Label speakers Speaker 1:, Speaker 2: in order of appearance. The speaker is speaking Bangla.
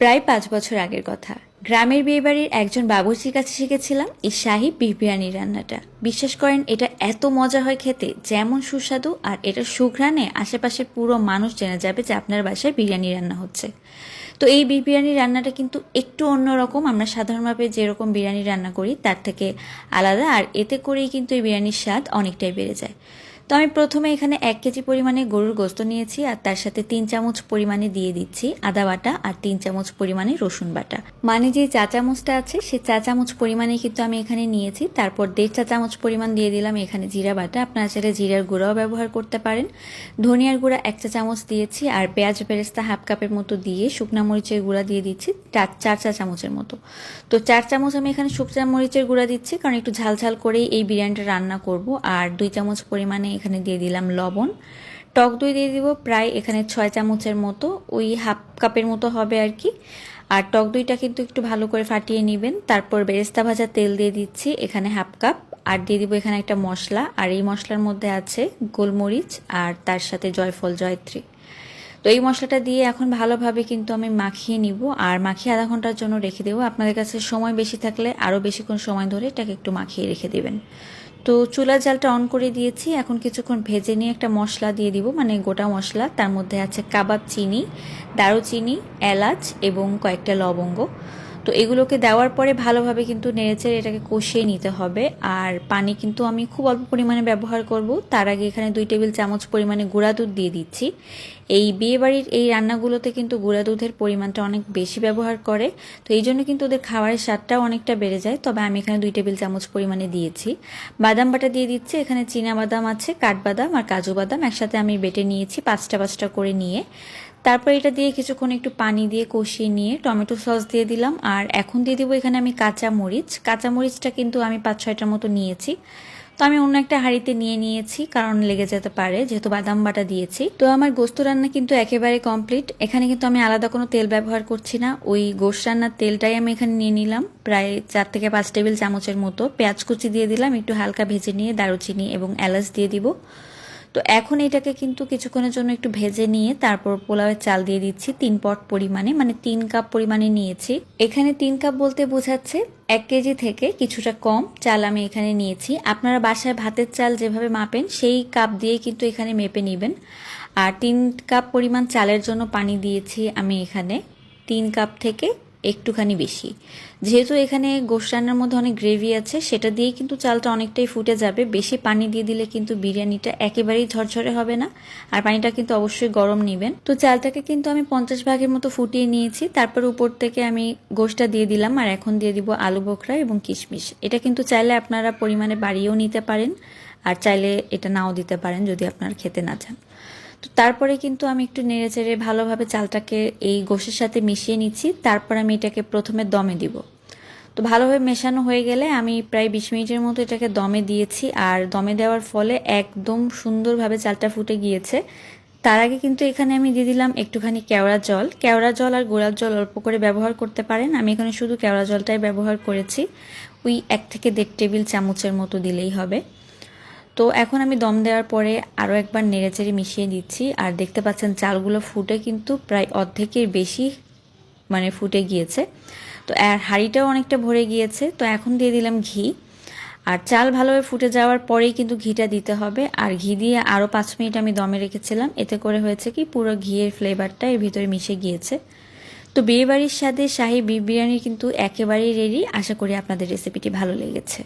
Speaker 1: প্রায় পাঁচ বছর আগের কথা। গ্রামের বিয়েবাড়ির একজন বাবুর্চির কাছে শিখেছিলাম এই শাহি বিফ বিরিয়ানি রান্নাটা। বিশ্বাস করেন, এটা এত মজা হয় খেতে, যেমন সুস্বাদু আর এটা সুঘ্রাণে আশেপাশের পুরো মানুষ জেনে যাবে যে আপনার বাসায় বিরিয়ানি রান্না হচ্ছে। তো এই বিফ বিরিয়ানি রান্নাটা কিন্তু একটু অন্যরকম আমরা সাধারণভাবে যেরকম বিরিয়ানি রান্না করি, তার থেকে আলাদা, আর এতে করেই কিন্তু এই বিরিয়ানির স্বাদ অনেকটাই বেড়ে যায়। তো আমি প্রথমে এখানে এক কেজি পরিমাণে গরুর গোস্ত নিয়েছি, আর তার সাথে তিন চামচ পরিমাণে দিয়ে দিচ্ছি আদা বাটা আর তিন চামচ পরিমাণে রসুন বাটা। মানে যে চা চামচটা আছে, সে চা চামচ পরিমাণে কিন্তু আমি এখানে নিয়েছি। তারপর দেড় চা চামচ পরিমাণ দিয়ে দিলাম এখানে জিরা বাটা। আপনারা চাইলে জিরার গুঁড়াও ব্যবহার করতে পারেন। ধনিয়ার গুঁড়া এক চা চামচ দিয়েছি, আর পেঁয়াজ বেরেস্তা হাফ কাপের মতো দিয়ে শুকনা মরিচের গুঁড়া দিয়ে দিচ্ছি চার চা চামচের মতো। তো চার চামচ আমি এখানে শুকনা মরিচের গুঁড়া দিচ্ছি, কারণ একটু ঝাল ঝাল করেই এই বিরিয়ানিটা রান্না করব। আর দুই চামচ পরিমাণে এখানে দিয়ে দিলাম লবণ। টক দই দিয়ে দিব প্রায় এখানে ছয় চামচের মতো, ওই হাফ কাপের মতো হবে আর কি। আর টক দইটা কিন্তু একটু ভালো করে ফাটিয়ে নেবেন। তারপর বেরেস্তা ভাজা তেল দিয়ে দিচ্ছি এখানে হাফ কাপ। আর দিয়ে দিব এখানে একটা মশলা। আর এই মশলার মধ্যে আছে গোলমরিচ আর তার সাথে জয়ফল, জয়ত্রী। তো এই মশলাটা দিয়ে এখন ভালোভাবে কিন্তু আমি মাখিয়ে নিব। আর মাখিয়ে আধা ঘণ্টার জন্য রেখে দেবো। আপনাদের কাছে সময় বেশি থাকলে আরও বেশিক্ষণ সময় ধরে এটাকে একটু মাখিয়ে রেখে দেবেন। তো চুলা জালটা অন করে দিয়েছি। এখন কিছুক্ষণ ভেজে নিয়ে একটা মশলা দিয়ে দিব মানে গোটা মশলা। তার মধ্যে আছে কাবাব চিনি, দারুচিনি, এলাচ এবং কয়েকটা লবঙ্গ। তো এগুলোকে দেওয়ার পরে ভালোভাবে কিন্তু নেড়েচেড়ে এটাকে কষিয়ে নিতে হবে। আর পানি কিন্তু আমি খুব অল্প পরিমাণে ব্যবহার করব। তার আগে এখানে দুই টেবিল চামচ পরিমাণে গুঁড়া দুধ দিয়ে দিচ্ছি। এই বিয়েবাড়ির এই রান্নাগুলোতে কিন্তু গুঁড়া দুধের পরিমাণটা অনেক বেশি ব্যবহার করে। তো এই জন্য কিন্তু ওদের খাবারের স্বাদটাও অনেকটা বেড়ে যায়। তবে আমি এখানে দুই টেবিল চামচ পরিমাণে দিয়েছি। বাদাম বাটা দিয়ে দিচ্ছি। এখানে চীনা বাদাম আছে কাঠবাদাম আর কাজু বাদাম একসাথে আমি বেটে নিয়েছি পাঁচটা পাঁচটা করে নিয়ে। তারপর এটা দিয়ে কিছুক্ষণ একটু পানি দিয়ে কষিয়ে নিয়ে টমেটো সস দিয়ে দিলাম। আর এখন দিয়ে দিব এখানে আমি কাঁচা মরিচ। কাঁচা মরিচটা কিন্তু আমি পাঁচ ছয়টার মতো নিয়েছি। তো আমি অন্য একটা হাঁড়িতে নিয়ে নিয়েছি, কারণ লেগে যেতে পারে, যেহেতু বাদাম বাটা দিয়েছি। তো আমার গোস্ত রান্না কিন্তু একেবারে কমপ্লিট। এখানে কিন্তু আমি আলাদা কোনো তেল ব্যবহার করছি না। ওই গোস্ত রান্নার তেলটাই আমি এখানে নিয়ে নিলাম, প্রায় চার থেকে পাঁচ টেবিল চামচের মতো। পেঁয়াজ কুচি দিয়ে দিলাম, একটু হালকা ভেজে নিয়ে দারুচিনি এবং এলাচ দিয়ে দিব। তো এখন এটাকে কিন্তু কিছুক্ষণের জন্য একটু ভেজে নিয়ে তারপর পোলাওয়ের চাল দিয়ে দিচ্ছি তিন পট পরিমাণে মানে তিন কাপ পরিমাণে নিয়েছি। এখানে তিন কাপ বলতে বোঝাচ্ছে এক কেজি থেকে কিছুটা কম চাল আমি এখানে নিয়েছি। আপনারা বাসায় ভাতের চাল যেভাবে মাপেন সেই কাপ দিয়ে কিন্তু এখানে মেপে নেবেন। আর তিন কাপ পরিমাণ চালের জন্য পানি দিয়েছি আমি এখানে। তিন কাপ থেকে একটুখানি বেশি। যেহেতু এখানে গোশ রান্নার মধ্যে অনেক গ্রেভি আছে, সেটা দিয়েই কিন্তু চালটা অনেকটাই ফুটে যাবে। বেশি পানি দিয়ে দিলে কিন্তু বিরিয়ানিটা একেবারেই ঝরঝরে হবে না, আর পানিটা কিন্তু অবশ্যই গরম নেবেন। তো চালটাকে কিন্তু আমি পঞ্চাশ ভাগের মতো ফুটিয়ে নিয়েছি, তারপর উপর থেকে আমি গোশটা দিয়ে দিলাম, আর এখন দিয়ে দিব আলু বোখরা এবং কিশমিশ। এটা কিন্তু চাইলে আপনারা পরিমাণে বাড়িয়েও নিতে পারেন, আর চাইলে এটা নাও দিতে পারেন যদি আপনার খেতে না চান। তো তারপরে কিন্তু আমি একটু নেড়ে চেড়ে ভালোভাবে চালটাকে এই গোশের সাথে মিশিয়ে নিচ্ছি। তারপর আমি এটাকে প্রথমে দমে দিব। তো ভালোভাবে মেশানো হয়ে গেলে আমি প্রায় বিশ মিনিটের মতো এটাকে দমে দিয়েছি আর দমে দেওয়ার ফলে একদম সুন্দরভাবে চালটা ফুটে গিয়েছে। তার আগে কিন্তু এখানে আমি দিয়ে দিলাম একটুখানি কেওড়া জল। কেওড়া জল আর গোড়ার জল অল্প করে ব্যবহার করতে পারেন। আমি এখানে শুধু কেওড়া জলটাই ব্যবহার করেছি। ওই এক থেকে দেড় টেবিল চামচের মতো দিলেই হবে। তো এখন আমি দম দেওয়ার পরে আরও একবার নেড়েচেড়ে মিশিয়ে দিচ্ছি। আর দেখতে পাচ্ছেন চালগুলো ফুটে কিন্তু প্রায় অর্ধেকের বেশি মানে ফুটে গিয়েছে। তো আর হাঁড়িটাও অনেকটা ভরে গিয়েছে। তো এখন দিয়ে দিলাম ঘি। আর চাল ভালোভাবে ফুটে যাওয়ার পরেই কিন্তু ঘিটা দিতে হবে। আর ঘি দিয়ে আরও পাঁচ মিনিট আমি দমে রেখেছিলাম। এতে করে হয়েছে কি পুরো ঘিয়ের ফ্লেভারটা এর ভিতরে মিশে গিয়েছে। তো বিয়েবাড়ির সাথে শাহি বিরিয়ানি কিন্তু একেবারেই রেডি আশা করি আপনাদের রেসিপিটি ভালো লেগেছে।